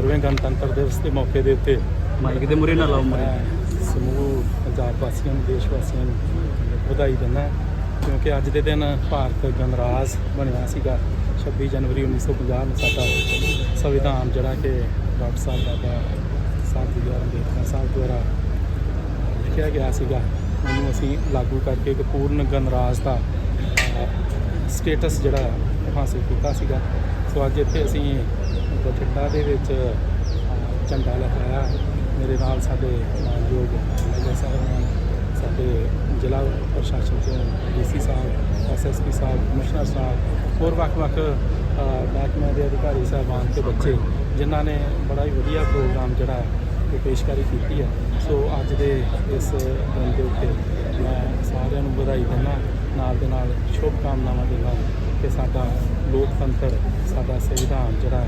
ਸਰਵੇਂ ਗਣਤੰਤਰ ਦਿਵਸ ਦੇ ਮੌਕੇ ਦੇ ਉੱਤੇ ਮਾਈਕ ਦੇ ਮੁਰੇ ਨਾ ਲਾਓ ਮੁਰੇ। ਸਮੂਹ ਪੰਜਾਬ ਵਾਸੀਆਂ ਨੂੰ ਦੇਸ਼ ਵਾਸੀਆਂ ਨੂੰ ਵਧਾਈ ਦਿੰਦਾ ਕਿਉਂਕਿ ਅੱਜ ਦੇ ਦਿਨ ਭਾਰਤ ਗਣਰਾਜ ਬਣਿਆ ਸੀਗਾ। 26 ਜਨਵਰੀ 1950 ਨੂੰ ਸਾਡਾ ਸੰਵਿਧਾਨ ਜਿਹੜਾ ਕਿ ਡਾਕਟਰ ਸਾਹਿਬ ਬਾਬਾ ਸਾਹਿਬ ਜੀ ਅੰਬੇਦਕਰ ਸਾਹਿਬ ਦੁਆਰਾ ਲਿਖਿਆ ਗਿਆ ਸੀਗਾ। ਉਹਨੂੰ ਅਸੀਂ ਲਾਗੂ ਕਰਕੇ ਇੱਕ ਪੂਰਨ ਗਣਰਾਜ ਦਾ ਸਟੇਟਸ ਜਿਹੜਾ ਹਾਸਿਲ ਕੀਤਾ ਸੀਗਾ। ਸੋ ਅੱਜ ਇੱਥੇ ਅਸੀਂ ਬਠਿੰਡਾ ਦੇ ਵਿੱਚ ਝੰਡਾ ਲਹਿਰਾਇਆ। ਮੇਰੇ ਨਾਲ ਸਾਡੇ ਮਾਨਯੋਗ ਐਮਐਲਏ ਸਾਹਿਬ ਹਨ ਸਾਡੇ ਜ਼ਿਲ੍ਹਾ ਪ੍ਰਸ਼ਾਸਨ ਤੋਂ ਡੀਸੀ ਸਾਹਿਬ ਐਸਐਸਪੀ ਸਾਹਿਬ ਕਮਿਸ਼ਨਰ ਸਾਹਿਬ ਹੋਰ ਵੱਖ-ਵੱਖ ਅਹ, ਮਹਿਕਮਿਆਂ ਦੇ ਅਧਿਕਾਰੀ ਸਾਹਿਬਾਨ ਤੇ ਬੱਚੇ ਜਿਨ੍ਹਾਂ ਨੇ ਬੜਾ ਹੀ ਵਧੀਆ ਪ੍ਰੋਗਰਾਮ ਜਿਹੜਾ ਹੈ ਉਹ ਪੇਸ਼ਕਾਰੀ ਕੀਤੀ ਹੈ। ਸੋ ਅੱਜ ਦੇ ਇਸ ਦਿਨ ਦੇ ਉੱਤੇ ਮੈਂ ਸਾਰਿਆਂ ਨੂੰ ਵਧਾਈ ਦਿੰਦਾ ਨਾਲ ਦੇ ਨਾਲ ਸ਼ੁਭ ਕਾਮਨਾਵਾਂ ਦਿੰਦਾ ਕਿ ਸਾਡਾ ਲੋਕਤੰਤਰ ਸਾਡਾ ਸੰਵਿਧਾਨ ਜਿਹੜਾ